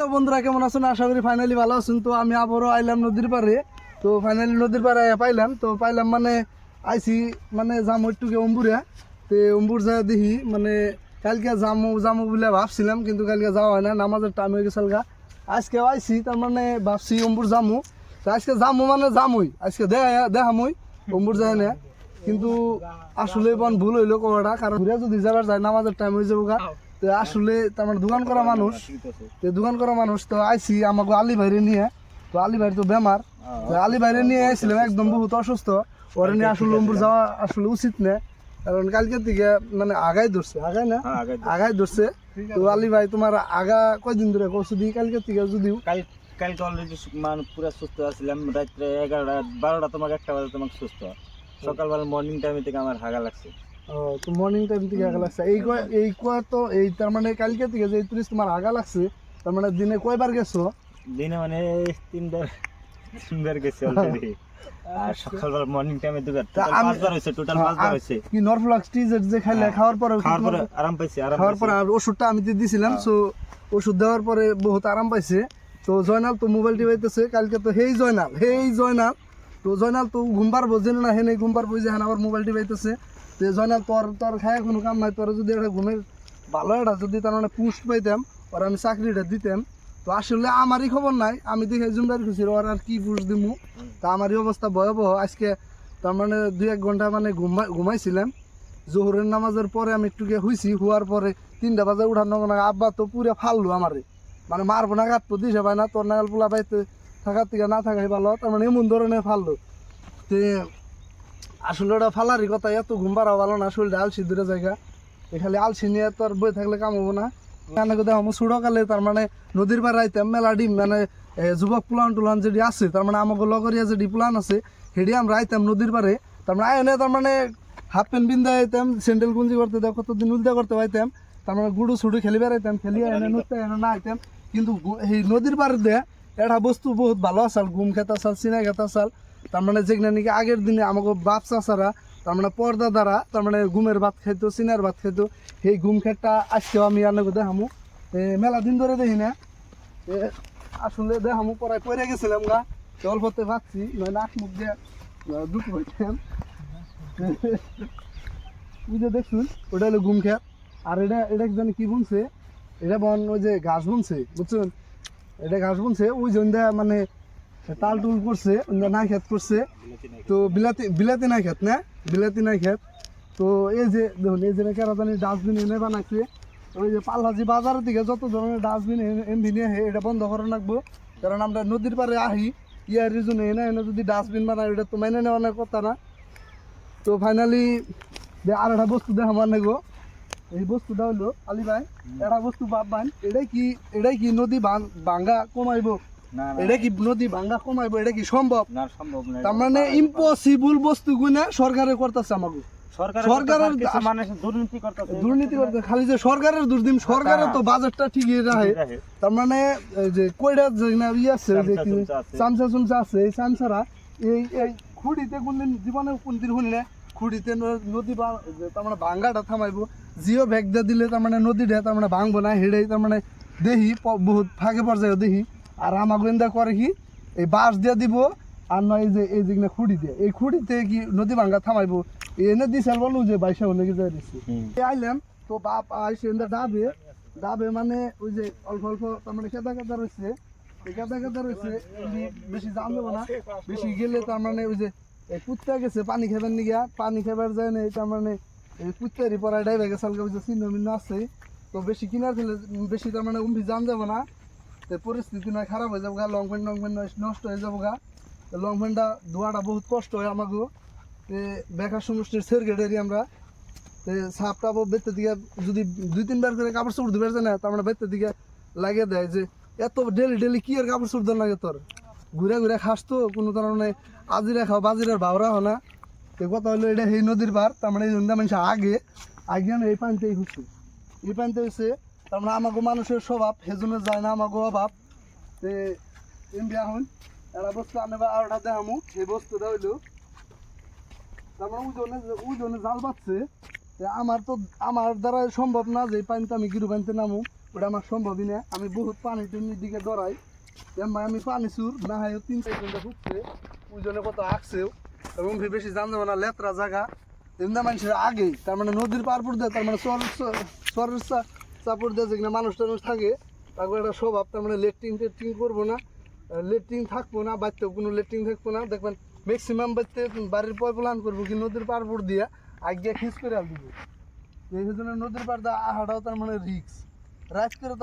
Hello বন্ধুরা, কেমন আছেন? আশা করি ফাইনালি ভালো আছেন। তো আমি আবারও আইলাম নদীর পাড়ে। তো ফাইনালি নদীর আইয়া পাইলাম। তো পাইলাম মানে আইসি মানে যাম একটুকে অম্বুরে। তো অম্বুর যায় দেখি মানে কালকে যামু যামু বলে ভাবছিলাম, কিন্তু কালকে যাওয়া হয় না, নামাজের টাইম হয়ে গেছে গা। আজকে আইসি তার মানে ভাবছি অম্বুর যামু। তো আজকে যামু মানে যামুই। আজকে দেখা দেখামুই অম্বুর যায় না। কিন্তু আসলে বন ভুল হইল কোয়াটা কারণ ঘুরে যদি যাবার যায়, নামাজের টাইম হয়ে যাব গা। তো আসলে তার মানে দোকান করা মানুষ তো দোকান করা মানুষ তো আইসি আমাকে আলি ভাইরে নিয়ে। তো আলি ভাই তো বেমার তো আলি ভাইরে নিয়ে আইছিলাম একদম বহুত অসুস্থ। ওরে নিয়ে আসলে লম্বুর যাওয়া আসলে উচিত না কারণ কালকে থেকে মানে আগাই ধরছে আগাই না? আগাই ধরছে। তো আলি ভাই তোমার আগা কয়দিন ধরে কৌশু দিই কালকে থেকে যদিও? কাল কালকে অলরেডি মানে পুরো সুস্থ আছিলাম রাত্রে এগারোটা বারোটা তোমাকে একটা বাজে তোমাকে সুস্থ। সকালবেলা মর্নিং টাইমে থেকে আমার হাগা লাগছে। তো মর্নিং টাইম থেকে আগা লাগছে এই কয় এই কয় তো এই তার মানে কালকে থেকে যে ত্রিশ তোমার আগা লাগছে তার মানে দিনে কয়বার গেছো? দিনে মানে তিনবার তিনবার গেছে অলরেডি আর সকালবেলা মর্নিং টাইমে দুবার। পাঁচবার হয়েছে টোটাল হ্যাঁ, পাঁচবার হয়েছে। কি নরফ্লক্স টিজেট যে খাইলে হ্যাঁ, খাওয়ার পরে খাওয়ার পরে আরাম পাইছি আরাম খাওয়ার পরে আর ওষুধটা আমি দিয়ে দিছিলাম হ্যাঁ। সো ওষুধ দেওয়ার পরে বহুত আরাম পাইছে। তো জয়নাল তো মোবাইল টিপাইতেছে কালকে তো হেই জয়নাল হেই জয়নাল। তো জয়নাল তো ঘুম পারব জেনে না হেনে ঘুম পারব যে হ্যাঁ আবার মোবাইল টিপাইতেছে তো জয়নাল তোর তোর খায় কোনো কাম নাই, তোর যদি একটা ঘুমের ভালো একটা যদি তার মানে পুষ্ট পাইতাম, ওর আমি চাকরিটা দিতাম। তো আসলে আমারই খবর নাই, আমি দেখে জুমদার খুশি ওর আর কি পুষ দিমু? তা আমারই অবস্থা ভয়াবহ। আজকে তার মানে দুই এক ঘণ্টা মানে ঘুমাই ঘুমাইছিলাম। জোহরের নামাজের পরে আমি একটু গিয়ে হইছি হওয়ার পরে তিনটা বাজে উঠানো না আব্বা তো পুরো ফাললো আমারে। মানে মারবো না কাটবো দিছে ভাই না, তোর নাগাল পোলা পাইতে থাকার থেকে না থাকাই ভালো, তার মানে এমন ধরনের ফাললো। তে আসলে ওটা ফালারই কথা, এত ঘুম পাড়া ভালো না শরীরটা আলসি দূরে জায়গা। এ খালি আলসি নিয়ে তোর বই থাকলে কাম হব না। কানে কথা আমার ছোটকালে তার মানে নদীর পাড়ে আইতাম, মেলা ডিম মানে যুবক পুলান টুলান যেটি আছে, তার মানে আমাকে লগরিয়া যেটি পুলান আছে, সেটি আমরা আইতাম নদীর পাড়ে। তার মানে আয়নে তার মানে হাফ প্যান্ট বিন্দা আইতাম, স্যান্ডেল গুঞ্জি করতে দেখ কতদিন উল্টা করতে পাইতাম। তার মানে গুড়ু সুড়ু খেলি বেড়াইতাম খেলি এনে নুতে এনে না আইতাম। কিন্তু এই নদীর পাড়ে দে এটা বস্তু বহুত ভালো, আসাল, ঘুম খেতা চাল চিনা খেতা চাল তার মানে যেগুলো নাকি আগের দিনে আমাকে বাপ চাচারা তার মানে পর্দা দ্বারা তার মানে ঘুমের ভাত খাইতো চিনার ভাত খাইতো সেই ঘুম খেটটা আজকেও আমি আনগো দেখামু। এ, মেলা দিন ধরে দেখি না। আসলে দেখামু পড়ায় পড়ে গেছিলাম গা। অল্পতে ভাবছি নয় নাক মুখ দিয়ে দুটো হইতাম। বুঝে দেখছুন ওটা হলো ঘুম খেত আর এটা এটা জানি কি বুনছে? এটা বন ওই যে ঘাস বুনছে বুঝছেন? এটা ঘাস বুনছে ওই জন্য মানে তাল টুল করছে না খেত করছে। তো বিলাতি বিলাতি নাই খেত না? বিলাতি নাই খেত। তো এই যে দেখুন এই যে কেরাতানি ডাস্টবিন এনে বানাইছে। ওই যে পাল্লাজি বাজারের দিকে যত ধরনের ডাস্টবিন নিয়ে আহে, এটা বন্ধ করে রাখব কারণ আমরা নদীর পাড়ে আহি ইয়ার রিজনে এনে এনে যদি ডাস্টবিন বানাই এটা তো মেনে নেওয়ার কথা না। তো ফাইনালি আর একটা বস্তু দেখা মানে গো এই বস্তুটা হলো আলি ভাই একটা বস্তু ভাববান এটাই কি এটাই কি নদী ভাঙ্গা কমাইবো? না না এটা কি নদী ভাঙ্গা কমাইবো? এটা কি সম্ভব? না সম্ভব না তার মানে ইম্পসিবল সরকারে করতেছে আমাকে সরকারের কিছু দুর্নীতি করতেছে। দুর্নীতি করতে খালি যে সরকারের সরকারের তো বাজেটটা ঠিকই রাখে তার মানে যে কয়টা যে না ইয়ে আছে যে কি চামচা আছে। এই চামচারা এই এই খুঁড়িতে কোনদিন জীবনে কোনদিন শুনি না খুঁড়িতে নদী তার মানে ভাঙ্গাটা থামাইবো। জিও ব্যাগ দিলে তার মানে নদীটা তার মানে ভাঙবো না হেডেই তার মানে দেহি বহুত ফাঁকে পর্যায়ে দেহি। আর আমাকে এন্দা করে কি এই বাঁশ দিয়ে দিব আর নয় এই যে এই যে খুঁড়ি দিয়ে। এই খুঁড়িতে কি নদী ভাঙ্গা থামাইবো? এনে দিছে বলু যে বাইশা হলে কি যাই দিছে। আইলাম তো বাপ আইসে এন্দা ডাবে। ডাবে মানে ওই যে অল্প অল্প তার মানে কেদা কেদা রয়েছে। এই কেদা কেদা রয়েছে বেশি দাম দেবো না বেশি গেলে তার মানে ওই যে পুত্তা গেছে পানি খাবার নিগা পানি খাবার যায় না তার মানে এই পুত্তারি পরে ডাইবে গেছে চিহ্ন মিহ্ন আছে। তো বেশি কিনার ফেলে বেশি তার মানে উম্ফি জাম যাব না। পরিস্থিতি নয় খারাপ হয়ে যাব গা লং প্যান্ট লং প্যান্ট নষ্ট হয়ে যাব গা লং প্যান্টটা ধোয়াটা বহুত কষ্ট হয় আমাকেও বেকার সমষ্টির সেরগেটেরই আমরা। তে সাপ টাপ বেতে দিকে যদি দুই, তিনবার করে কাপড় চোপড় ধুবে না তার মানে বেতে দিকে লাগিয়ে দেয় যে, এত ডেলি ডেলি কি আর কাপড় চোপড় লাগে তোর? ঘুরে ঘুরে খাস তো, কোনো কারণে আজিরা খাও, বাজিরার ভাওরা হো না। তো কথা হলো এটা এই নদীর পার তার মানে এই জন্য মানুষ আগে আগে এই পানিতেই হচ্ছে এই পানিতে হচ্ছে তার মানে আমাকে মানুষের স্বভাব সেজন্য যায় না আমাকে অভাব। তে এমবি এখন একটা বস্তু আনবা আর ওটা দেখামু, সেই বস্তুটা হইল, তার মানে ওজনে ওজনে জাল বাচ্ছে তে আমার তো, আমার দ্বারা সম্ভব না যে পানিতে আমি গিরু পানিতে নামু, ওটা আমার সম্ভবই না। আমি বহুত পানি টুনির দিকে দৌড়াই তেমন ভাই আমি পানি চুর, না হয় তিন চার ঘণ্টা ঢুকছে ওইজনে কত আসছেও এবং বেশি জানতে না, লেতরা জায়গা এমনি মানুষের আগে তার মানে নদীর পারপুর দেয় তার মানে চর চরের চাপড় দেয় যেখানে মানুষ টানুষ থাকে, তারপর একটা স্বভাব, তার মানে লেট্রিন টেট্রিন করব না। লেট্রিন থাকব না বাড়িতেও কোনো লেট্রিন থাকব না। দেখবেন ম্যাক্সিমাম বাড়িতে, বাড়ির পয় প্লান করব কি নদীর পারপুর দিয়ে আগে খিস করে আল দিব। এই জন্য নদীর পাড় দা আহাটাও তার মানে রিক্স রাত করে